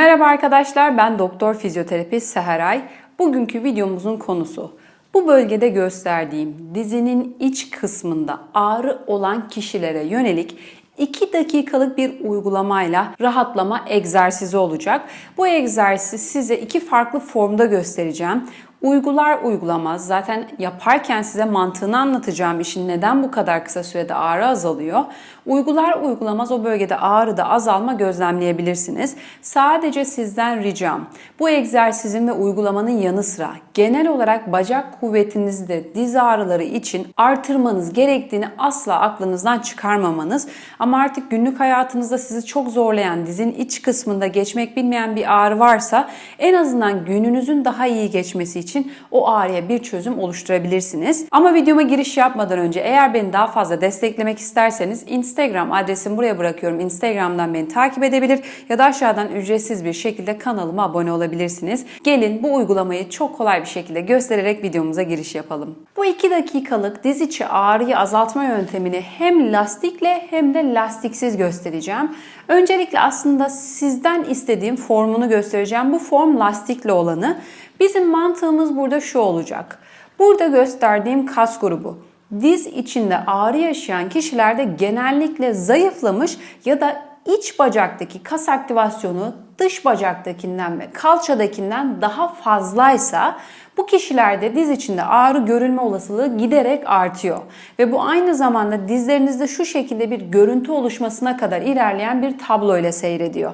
Merhaba arkadaşlar, ben doktor fizyoterapist Seheray. Bugünkü videomuzun konusu bu bölgede gösterdiğim dizinin iç kısmında ağrı olan kişilere yönelik 2 dakikalık bir uygulamayla rahatlama egzersizi olacak. Bu egzersizi size iki farklı formda göstereceğim. Uygular uygulamaz zaten yaparken size mantığını anlatacağım işin neden bu kadar kısa sürede ağrı azalıyor. Uygular uygulamaz o bölgede ağrıda azalma gözlemleyebilirsiniz. Sadece sizden ricam bu egzersizin ve uygulamanın yanı sıra genel olarak bacak kuvvetinizi de diz ağrıları için artırmanız gerektiğini asla aklınızdan çıkarmamanız. Ama artık günlük hayatınızda sizi çok zorlayan dizin iç kısmında geçmek bilmeyen bir ağrı varsa en azından gününüzün daha iyi geçmesi için o ağrıya bir çözüm oluşturabilirsiniz. Ama videoma giriş yapmadan önce eğer beni daha fazla desteklemek isterseniz Instagram adresimi buraya bırakıyorum. Instagram'dan beni takip edebilir ya da aşağıdan ücretsiz bir şekilde kanalıma abone olabilirsiniz. Gelin bu uygulamayı çok kolay bir şekilde göstererek videomuza giriş yapalım. Bu 2 dakikalık diz içi ağrıyı azaltma yöntemini hem lastikle hem de lastiksiz göstereceğim. Öncelikle aslında sizden istediğim formunu göstereceğim. Bu form lastikli olanı. Bizim mantığımız burada şu olacak. Burada gösterdiğim kas grubu diz içinde ağrı yaşayan kişilerde genellikle zayıflamış ya da iç bacaktaki kas aktivasyonu dış bacaktakinden ve kalçadakinden daha fazlaysa bu kişilerde diz içinde ağrı görülme olasılığı giderek artıyor. Ve bu aynı zamanda dizlerinizde şu şekilde bir görüntü oluşmasına kadar ilerleyen bir tablo ile seyrediyor.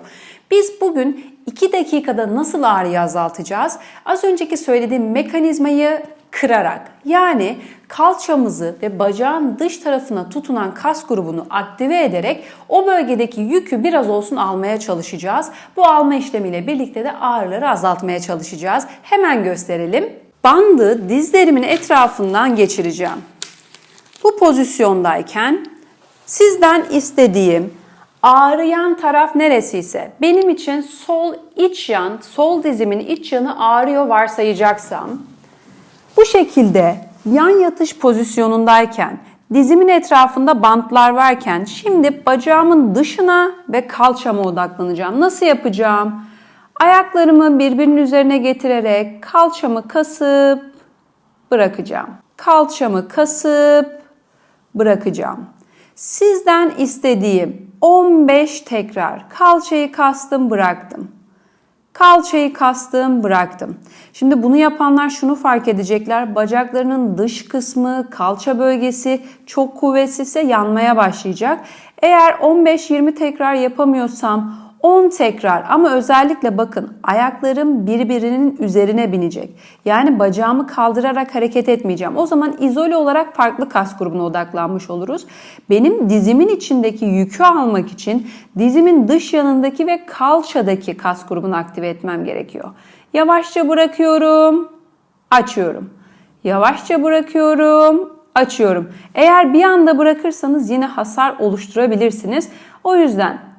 Biz bugün 2 dakikada nasıl ağrıyı azaltacağız? Az önceki söylediğim mekanizmayı kırarak yani kalçamızı ve bacağın dış tarafına tutunan kas grubunu aktive ederek o bölgedeki yükü biraz olsun almaya çalışacağız. Bu alma işlemiyle birlikte de ağrıları azaltmaya çalışacağız. Hemen gösterelim. Bandı dizlerimin etrafından geçireceğim. Bu pozisyondayken sizden istediğim ağrıyan taraf neresiyse benim için sol iç yan, sol dizimin iç yanı ağrıyor varsayacaksam bu şekilde yan yatış pozisyonundayken dizimin etrafında bantlar varken şimdi bacağımın dışına ve kalçama odaklanacağım. Nasıl yapacağım? Ayaklarımı birbirinin üzerine getirerek kalçamı kasıp bırakacağım. Kalçamı kasıp bırakacağım. Sizden istediğim 15 tekrar kalçayı kastım bıraktım. Kalçayı kastım bıraktım. Şimdi bunu yapanlar şunu fark edecekler. Bacaklarının dış kısmı, kalça bölgesi çok kuvvetliyse yanmaya başlayacak. Eğer 15-20 tekrar yapamıyorsam 10 tekrar ama özellikle bakın ayaklarım birbirinin üzerine binecek. Yani bacağımı kaldırarak hareket etmeyeceğim. O zaman izole olarak farklı kas grubuna odaklanmış oluruz. Benim dizimin içindeki yükü almak için dizimin dış yanındaki ve kalçadaki kas grubunu aktive etmem gerekiyor. Yavaşça bırakıyorum, açıyorum. Yavaşça bırakıyorum, açıyorum. Eğer bir anda bırakırsanız yine hasar oluşturabilirsiniz. O yüzden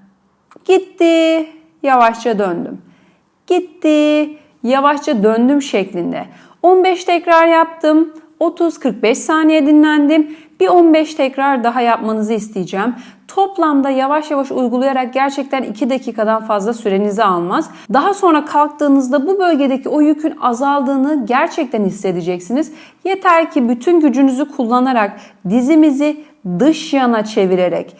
Gitti, yavaşça döndüm. Gitti, yavaşça döndüm şeklinde. 15 tekrar yaptım. 30-45 saniye dinlendim. Bir 15 tekrar daha yapmanızı isteyeceğim. Toplamda yavaş yavaş uygulayarak gerçekten 2 dakikadan fazla sürenizi almaz. Daha sonra kalktığınızda bu bölgedeki o yükün azaldığını gerçekten hissedeceksiniz. Yeter ki bütün gücünüzü kullanarak dizimizi dış yana çevirerek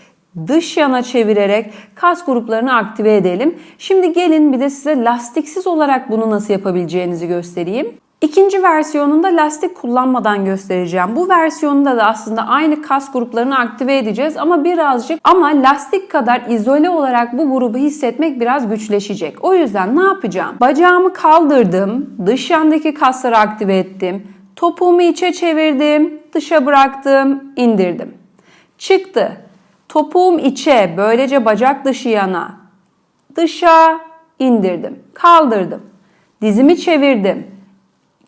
dış yana çevirerek kas gruplarını aktive edelim. Şimdi gelin bir de size lastiksiz olarak bunu nasıl yapabileceğinizi göstereyim. İkinci versiyonunda lastik kullanmadan göstereceğim. Bu versiyonunda da aslında aynı kas gruplarını aktive edeceğiz ama birazcık ama lastik kadar izole olarak bu grubu hissetmek biraz güçleşecek. O yüzden ne yapacağım? Bacağımı kaldırdım, dış yandaki kasları aktive ettim. Topuğumu içe çevirdim, dışa bıraktım, indirdim. Çıktı. Topuğum içe, böylece bacak dışı yana. Dışa indirdim. Kaldırdım. Dizimi çevirdim.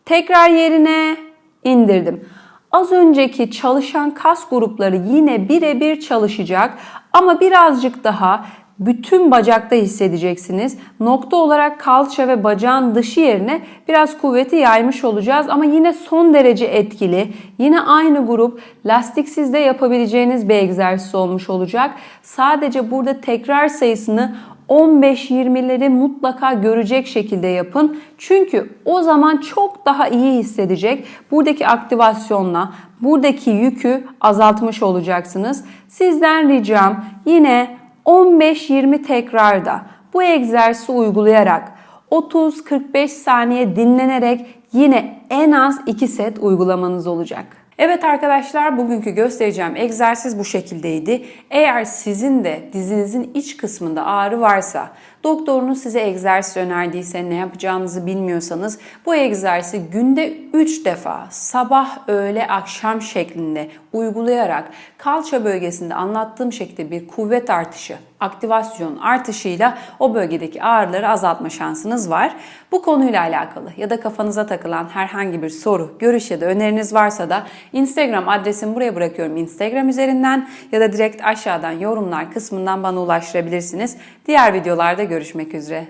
Tekrar yerine indirdim. Az önceki çalışan kas grupları yine birebir çalışacak ama birazcık daha bütün bacakta hissedeceksiniz. Nokta olarak kalça ve bacağın dışı yerine biraz kuvveti yaymış olacağız ama yine son derece etkili. Yine aynı grup lastiksiz de yapabileceğiniz bir egzersiz olmuş olacak. Sadece burada tekrar sayısını 15-20'leri mutlaka görecek şekilde yapın. Çünkü o zaman çok daha iyi hissedecek. Buradaki aktivasyonla buradaki yükü azaltmış olacaksınız. Sizden ricam yine 15-20 tekrarda bu egzersizi uygulayarak 30-45 saniye dinlenerek yine en az 2 set uygulamanız olacak. Evet arkadaşlar bugünkü göstereceğim egzersiz bu şekildeydi. Eğer sizin de dizinizin iç kısmında ağrı varsa, doktorunuz size egzersiz önerdiyse ne yapacağınızı bilmiyorsanız bu egzersizi günde 3 defa sabah, öğle, akşam şeklinde uygulayarak kalça bölgesinde anlattığım şekilde bir kuvvet artışı, aktivasyon artışıyla o bölgedeki ağrıları azaltma şansınız var. Bu konuyla alakalı ya da kafanıza takılan herhangi bir soru, görüş ya da öneriniz varsa da Instagram adresimi buraya bırakıyorum Instagram üzerinden ya da direkt aşağıdan yorumlar kısmından bana ulaştırabilirsiniz. Diğer videolarda görüşmek üzere.